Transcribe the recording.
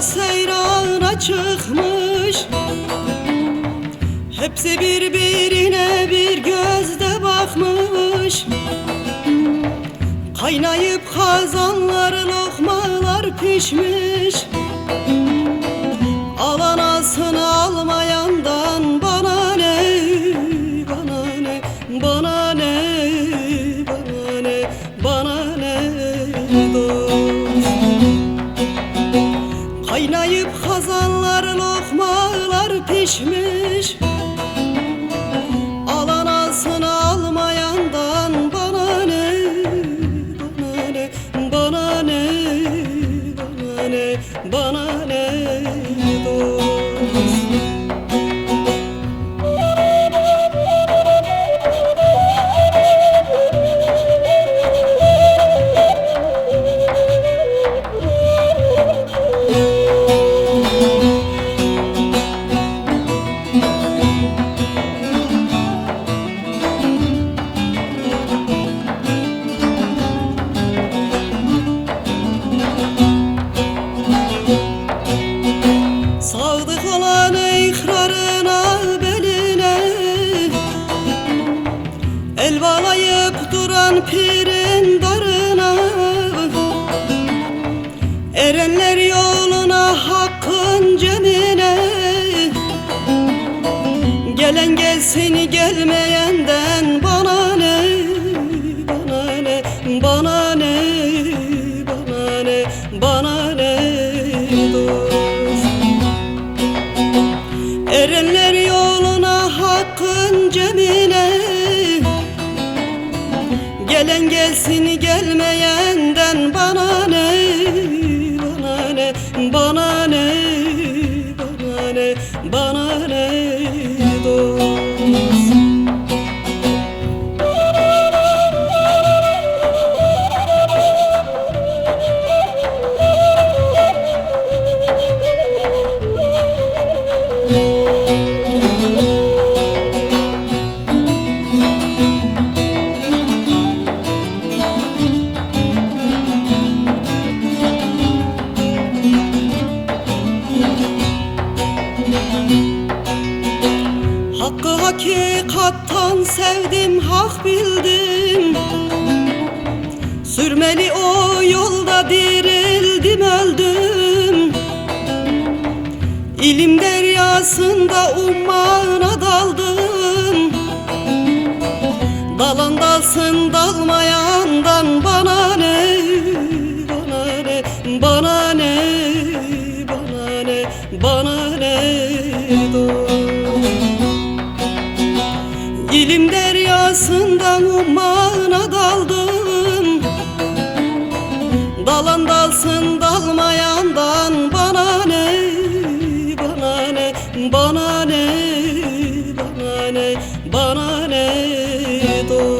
karşıma çıkmış. Hepsi birbirine bir gözde bakmış. Kaynayıp kazanlar lokmalar pişmiş kazanlar lokmalar pişmiş El bağlayıp duran pirin darına. Erenler yoluna Gelen gelsin gelmeyenden bana ne? Bana ne? Bana ne? Bana ne? Bana iki kattan sevdim hak bildim. Sürmeli o yolda dirildim öldüm. İlim deryasında ummana daldım. Dalan dalsın dalmayandan bana ne Bana ne bana todo.